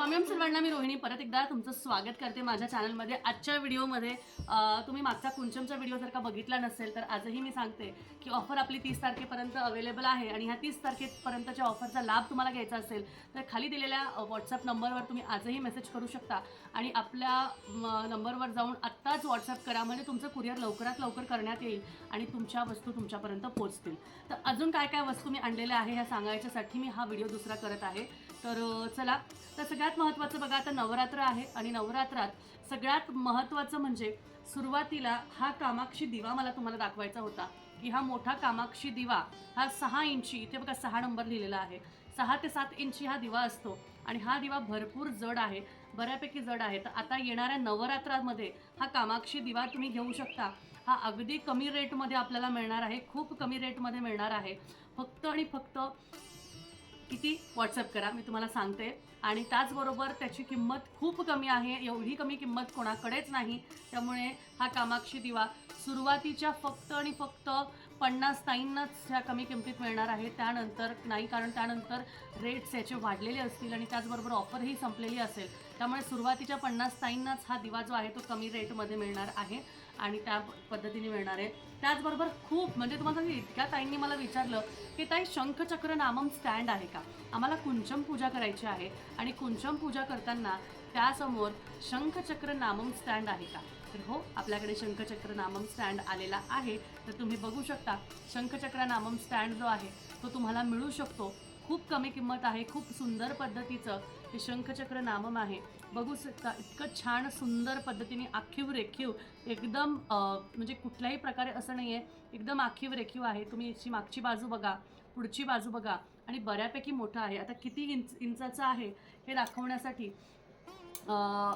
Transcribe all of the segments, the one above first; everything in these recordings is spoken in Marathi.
स्वामीम सर्वांना मी रोहिणी. परत एकदा तुमचं स्वागत करते माझ्या चॅनलमध्ये आजच्या व्हिडिओमध्ये तुम्ही मागचा कुंचमचा व्हिडिओ जर का बघितला नसेल तर आजही मी सांगते की ऑफर आपली तीस तारखेपर्यंत अवेलेबल आहे आणि ह्या तीस तारखेपर्यंतच्या ऑफरचा लाभ तुम्हाला घ्यायचा असेल तर खाली दिलेल्या व्हॉट्सअप नंबरवर तुम्ही आजही मेसेज करू शकता. आणि आपल्या नंबरवर जाऊन आत्ताच व्हॉट्सअप करा म्हणजे तुमचं कुरिअर लवकरात लवकर करण्यात येईल आणि तुमच्या वस्तू तुमच्यापर्यंत पोहोचतील. तर अजून काय काय वस्तू मी आणलेल्या आहे ह्या सांगायच्यासाठी मी हा व्हिडिओ दुसरा करत आहे. तर चला. तर सगळ्यात महत्त्वाचं बघा आता नवरात्र आहे आणि नवरात्रात सगळ्यात महत्त्वाचं म्हणजे सुरुवातीला हा कामाक्षी दिवा मला तुम्हाला दाखवायचा होता. की हा मोठा कामाक्षी दिवा हा सहा इंची इथे बघा सहा नंबर लिहिलेला आहे. सहा ते सात इंची हा दिवा असतो आणि हा दिवा भरपूर जड आहे बऱ्यापैकी जड आहे. तर आता येणाऱ्या नवरात्रामध्ये हा कामाक्षी दिवा तुम्ही घेऊ शकता. हा अगदी कमी रेटमध्ये आपल्याला मिळणार आहे खूप कमी रेटमध्ये मिळणार आहे. फक्त आणि फक्त किती व्हॉट्सअप करा मी तुम्हाला सांगते. आणि त्याचबरोबर त्याची किंमत खूप कमी आहे एवढी कमी किंमत कोणाकडेच नाही. त्यामुळे हा कामाक्षी दिवा सुरुवातीच्या फक्त आणि फक्त पन्नास ताईंनाच ह्या कमी किमतीत मिळणार आहे. त्यानंतर नाही कारण त्यानंतर रेट्स याचे वाढलेले असतील आणि त्याचबरोबर ऑफरही संपलेली असेल त्यामुळे सुरुवातीच्या पन्नास ताईंनाच हा दिवा जो आहे तो कमी रेटमध्ये मिळणार आहे आणि त्या पद्धतीने मिळणार आहे. त्याचबरोबर खूप म्हणजे तुम्हाला इतक्या ताईंनी मला विचारलं की ताई शंखचक्र नामम स्टँड आहे का? आम्हाला कुंचम पूजा करायची आहे आणि कुंचम पूजा करताना त्यासमोर शंखचक्र नामम स्टँड आहे का? तर हो आपल्याकडे शंखचक्र नामम स्टँड आलेला आहे. तर तुम्ही बघू शकता शंखचक्र नामम स्टँड जो आहे तो तुम्हाला मिळू शकतो. खूप कमी किंमत आहे खूप सुंदर पद्धतीचं हे शंखचक्र नामम आहे. बघू शकता इतकं छान सुंदर पद्धतीने आखीव रेखीव एकदम म्हणजे कुठल्याही प्रकारे असं नाही आहे एकदम आखीव रेखीव आहे. तुम्ही याची मागची बाजू बघा पुढची बाजू बघा आणि बऱ्यापैकी मोठं आहे. आता किती इंच इंचाचं आहे हे दाखवण्यासाठी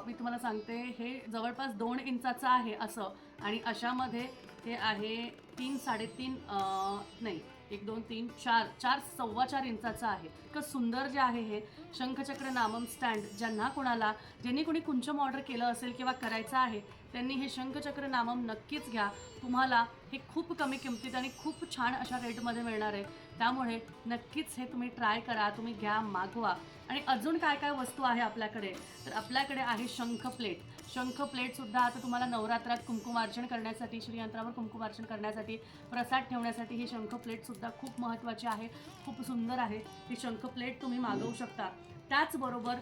मी तुम्हाला सांगते हे जवळपास दोन इंचाचं आहे असं. आणि अशामध्ये हे आहे तीन साडेतीन नाही एक दोन तीन चार चार सव्वा चार इंचाचं आहे. इतकं सुंदर जे आहे हे शंखचक्र नामम स्टँड ज्यांना कोणाला ज्यांनी कोणी कुंचम ऑर्डर केलं असेल किंवा करायचं आहे त्यांनी हे शंखचक्र नामम नक्कीच घ्या. तुम्हाला हे खूप कमी किमतीत आणि खूप छान अशा रेटमध्ये मिळणार आहे. त्यामुळे नक्कीच हे तुम्ही ट्राय करा तुम्ही घ्या मागवा. आणि अजून काय काय वस्तू आहे आपल्याकडे? तर आपल्याकडे आहे शंख प्लेट. शंख प्लेटसुद्धा आता तुम्हाला नवरात्रात कुंकुमार्चन करण्यासाठी श्रीयंत्रावर कुंकुमार्चन करण्यासाठी प्रसाद ठेवण्यासाठी ही शंख प्लेटसुद्धा खूप महत्त्वाची आहे खूप सुंदर आहे. ही शंख प्लेट तुम्ही मागवू शकता. त्याचबरोबर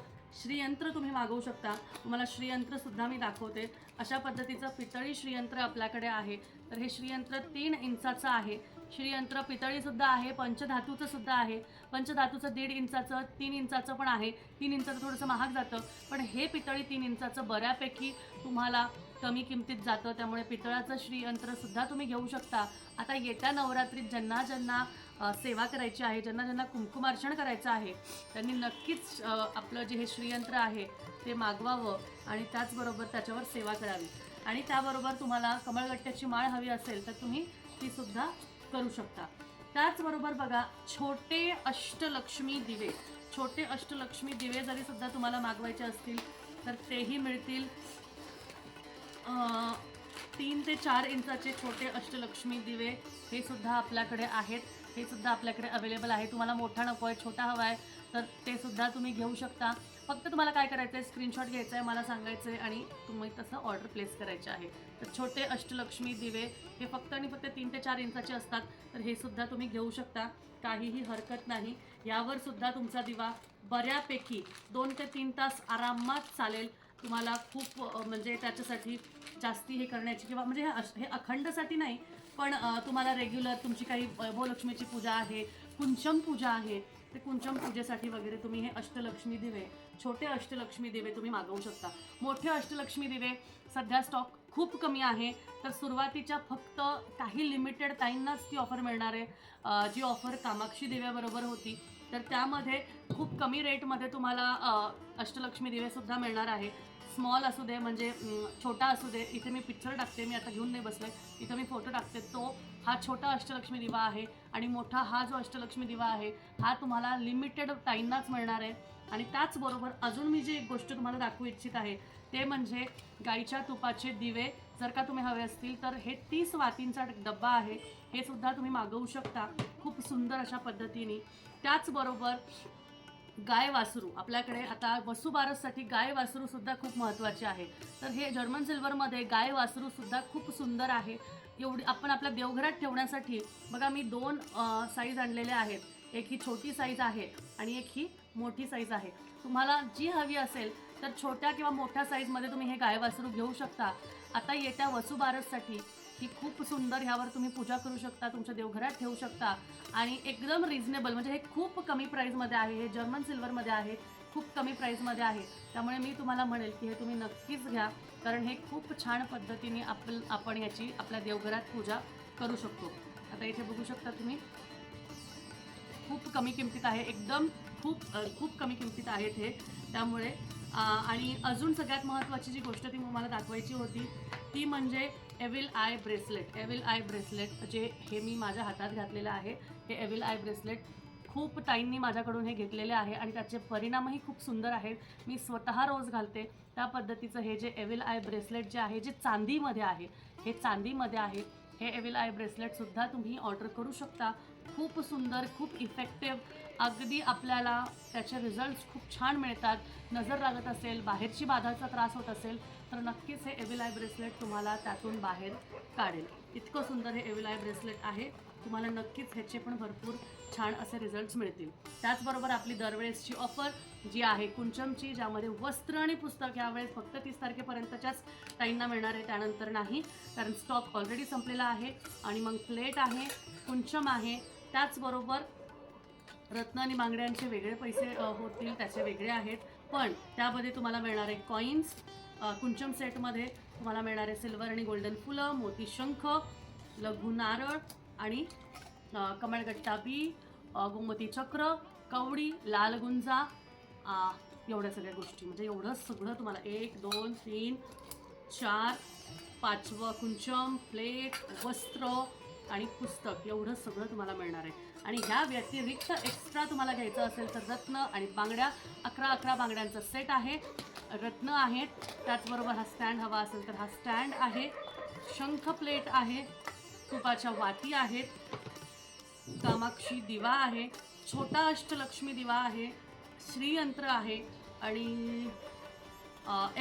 श्रीयंत्र तुम्ही मागवू शकता. तुम्हाला श्रीयंत्रसुद्धा मी दाखवते. अशा पद्धतीचं पितळी श्रीयंत्र आपल्याकडे आहे. तर हे श्रीयंत्र तीन इंचाचं आहे. श्रीयंत्र पितळीसुद्धा आहे पंचधातूचं सुद्धा आहे. पंचधातूचं दीड इंचाचं तीन इंचाचं पण आहे. तीन इंचाचं थोडंसं महाग जातं पण हे पितळी तीन इंचाचं बऱ्यापैकी तुम्हाला कमी किमतीत जातं. त्यामुळे पितळाचं श्रीयंत्रसुद्धा तुम्ही घेऊ शकता. आता येत्या नवरात्रीत ज्यांना ज्यांना सेवा करायची आहे ज्यांना ज्यांना कुंकुमार्चण करायचं आहे त्यांनी नक्कीच आपलं जे हे श्रीयंत्र आहे ते मागवावं आणि त्याचबरोबर त्याच्यावर सेवा करावी. आणि त्याबरोबर तुम्हाला कमळगट्ट्याची माळ हवी असेल तर तुम्ही तीसुद्धा करू शकता. त्याचबरोबर बघा छोटे अष्टलक्ष्मी दिवे. छोटे अष्टलक्ष्मी दिवे जरी सुद्धा तुम्हाला मागवायचे असतील तर तेही मिळतील. तीन ते चार इंचाचे छोटे अष्टलक्ष्मी दिवे हे सुद्धा आपल्याकडे आहेत. हे सुद्धा आपल्याकडे अवेलेबल आहे. तुम्हाला मोठा नको आहे छोटा हवा आहे तर ते सुद्धा तुम्ही घेऊ शकता. फक्त तुम्हाला काय करायचं आहे स्क्रीनशॉट घ्यायचा आहे मला सांगायचं आहे आणि तुम्ही तसं ऑर्डर प्लेस करायचे आहे. तर छोटे अष्टलक्ष्मी दिवे हे फक्त आणि फक्त तीन ते चार इंचाचे असतात. तर हे सुद्धा तुम्ही घेऊ शकता. काहीही हरकत नाही. यावर सुद्धा तुमचा दिवा बऱ्यापैकी दोन ते तीन तास आरामात चालेल. तुम्हाला खूप म्हणजे त्याच्यासाठी जास्ती हे करण्याची किंवा म्हणजे हे अश- हे अखंडसाठी नाही पण तुम्हाला रेग्युलर तुमची काही वैभवलक्ष्मीची पूजा आहे कुंचम पूजा आहे ते कुंचम पूजेसाठी वगैरे तुम्ही हे अष्टलक्ष्मी दिवे छोटे अष्टलक्ष्मी दिवे तुम्ही मागवू शकता. मोठे अष्टलक्ष्मी दिवे सध्या स्टॉक खूप कमी आहे. तर सुरुवातीच्या फक्त काही लिमिटेड ताईंनाच ती ऑफर मिळणार आहे. जी ऑफर कामाक्षी दिव्याबरोबर होती. तर त्यामध्ये खूप कमी रेटमध्ये तुम्हाला अष्टलक्ष्मी दिवेसुद्धा मिळणार आहे. स्मॉल असू दे म्हणजे छोटा असू दे इथे मी पिक्चर टाकते मी आता घेऊन नाही बसले इथं मी फोटो टाकते. तो हा छोटा अष्टलक्ष्मी दिवा आहे आणि मोठा हा जो अष्टलक्ष्मी दिवा आहे हा तुम्हाला लिमिटेड टाईमनाच मिळणार आहे. आणि त्याचबरोबर अजून मी जी एक गोष्ट तुम्हाला दाखवू इच्छित आहे ते म्हणजे गाईच्या तुपाचे दिवे जर का तुम्ही हवे असतील तर हे तीस वातींचा डब्बा आहे. हे सुद्धा तुम्ही मागवू शकता खूप सुंदर अशा पद्धतीने. त्याचबरोबर गाय वासरू. आपल्याकडे आता वसुबारससाठी गाय वासरू सुद्धा खूप महत्त्वाचे आहे. तर हे जर्मन सिल्वरमध्ये गाय वासरू सुद्धा खूप सुंदर आहे. एवढी आपण आपल्या देवघरात ठेवण्यासाठी बघा मी दोन साईज आणलेले आहेत. एक ही छोटी साईज आहे आणि एक ही मोठी साईज आहे. तुम्हाला जी हवी असेल तर छोट्या किंवा मोठ्या साईजमध्ये तुम्ही हे गाय वासरू घेऊ शकता. आता येत्या वसुबारससाठी ही खूप सुंदर ह्यावर तुम्ही पूजा करू शकता तुमच्या देवघरात ठेवू शकता. आणि एकदम रिझनेबल म्हणजे हे खूप कमी प्राईजमध्ये आहे हे जर्मन सिल्वरमध्ये आहे खूप कमी प्राईजमध्ये आहे. त्यामुळे मी तुम्हाला म्हणेल की हे तुम्ही नक्कीच घ्या कारण हे खूप छान पद्धतीने आप आपण याची आपल्या देवघरात पूजा करू शकतो. आता इथे बघू शकता तुम्ही. खूप कमी किमतीत आहे एकदम खूप खूप कमी किमतीत आहेत हे. त्यामुळे आणि अजून सगळ्यात महत्त्वाची जी गोष्ट ती मला दाखवायची होती ती म्हणजे evil eye bracelet evil eye bracelet जे हे मी माझ्या हातात घातलेलं आहे हे एविल आय ब्रेसलेट खूप ताईंनी माझ्याकडून हे घेतलेले आहे आणि त्याचे परिणामही खूप सुंदर आहेत. मी स्वतः रोज घालते. त्या पद्धतीचं हे जे एविल आय ब्रेसलेट जे आहे जे चांदीमध्ये आहे हे चांदीमध्ये आहे. हे एविल आय ब्रेसलेटसुद्धा तुम्ही ऑर्डर करू शकता. खूप सुंदर खूप इफेक्टिव्ह अगदी आपल्याला त्याचे रिझल्ट्स खूप छान मिळतात. नजर लागत असेल बाहेरची बाधाचा त्रास होत असेल तर नक्कीच हे एविलाय ब्रेसलेट तुम्हाला त्यातून बाहेर काढेल. इतकं सुंदर हे एविलाय ब्रेसलेट आहे. तुम्हाला नक्कीच ह्याचे पण भरपूर छान असे रिझल्ट्स मिळतील. त्याचबरोबर आपली दरवेळेसची ऑफर जी आहे कुंचमची ज्यामध्ये वस्त्र आणि पुस्तक यावेळेस फक्त तीस तारखेपर्यंतच्याच ताईंना मिळणार आहे. त्यानंतर नाही कारण स्टॉक ऑलरेडी संपलेला आहे. आणि मग प्लेट आहे कुंचम आहे त्याचबरोबर रत्न आणि बांगड्यांचे वेगळे पैसे होतील त्याचे वेगळे आहेत. पण त्यामध्ये तुम्हाला मिळणारे कॉईन्स कुंचम सेटमध्ये तुम्हाला मिळणारे सिल्वर आणि गोल्डन फुलं मोती शंख लघु नारळ आणि कमळगट्टा बी गोमती चक्र कवडी लाल गुंजा एवढ्या सगळ्या गोष्टी. म्हणजे एवढं सगळं तुम्हाला एक दोन तीन चार पाचवं कुंचम प्लेट वस्त्र आणि पुस्तक एवढं सगळं तुम्हाला मिळणार आहे. आणि ह्या व्यतिरिक्त एक्स्ट्रा तुम्हाला घ्यायचं असेल तर रत्न आणि बांगड्या अकरा अकरा बांगड्यांचा सेट आहे. रत्न आहेत त्याचबरोबर हा स्टँड हवा असेल तर हा स्टँड आहे. शंख प्लेट आहे तुपाच्या वाती आहेत. कामाक्षी दिवा आहे छोटा अष्टलक्ष्मी दिवा आहे श्रीयंत्र आहे आणि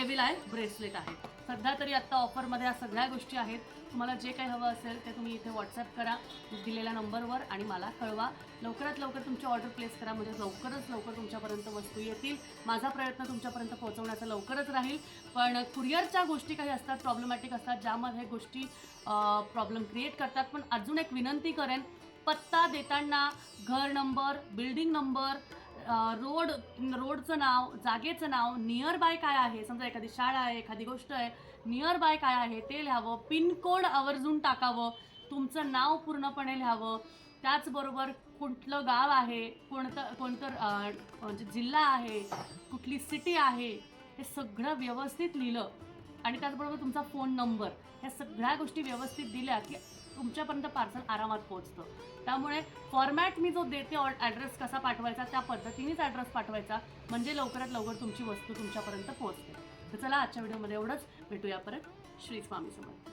एविलाय ब्रेसलेट आहे. सध्या तरी आत्ता ऑफरमध्ये या सगळ्या गोष्टी आहेत. तुम्हाला जे काही हवं असेल ते तुम्ही इथे व्हॉट्सअप करा दिलेल्या नंबरवर आणि मला कळवा. लवकरात लवकर तुमची ऑर्डर प्लेस करा. म्हणजे लवकरच लवकर तुमच्यापर्यंत वस्तू येतील. माझा प्रयत्न तुमच्यापर्यंत पोहोचवण्याचा लवकरच राहील. पण कुरिअरच्या गोष्टी काही असतात प्रॉब्लेमॅटिक असतात ज्यामध्ये गोष्टी प्रॉब्लेम क्रिएट करतात. पण अजून एक विनंती करेन पत्ता देताना घर नंबर बिल्डिंग नंबर रोड रोडचं नाव जागेचं नाव नियर बाय काय आहे? समजा एखादी शाळा आहे एखादी गोष्ट आहे नियर बाय काय आहे ते लिहावं पिनकोड आवर्जून टाकावं तुमचं नाव पूर्णपणे लिहावं. त्याचबरोबर कुठलं गाव आहे कोणतं कोणतं म्हणजे जिल्हा आहे कुठली सिटी आहे हे सगळं व्यवस्थित लिहिलं. आणि त्याचबरोबर तुमचा फोन नंबर ह्या सगळ्या गोष्टी व्यवस्थित दिल्या की तुमच्यापर्यंत पार्सल आरामात पोहोचतं. त्यामुळे फॉर्मॅट मी जो देते ॲड्रेस कसा पाठवायचा त्या पद्धतीनेच ॲड्रेस पाठवायचा. म्हणजे लवकरात लवकर तुमची वस्तू तुमच्यापर्यंत पोहोचते. तर चला आजच्या व्हिडिओमध्ये एवढंच. भेटूया परत. श्री स्वामी समर्थ.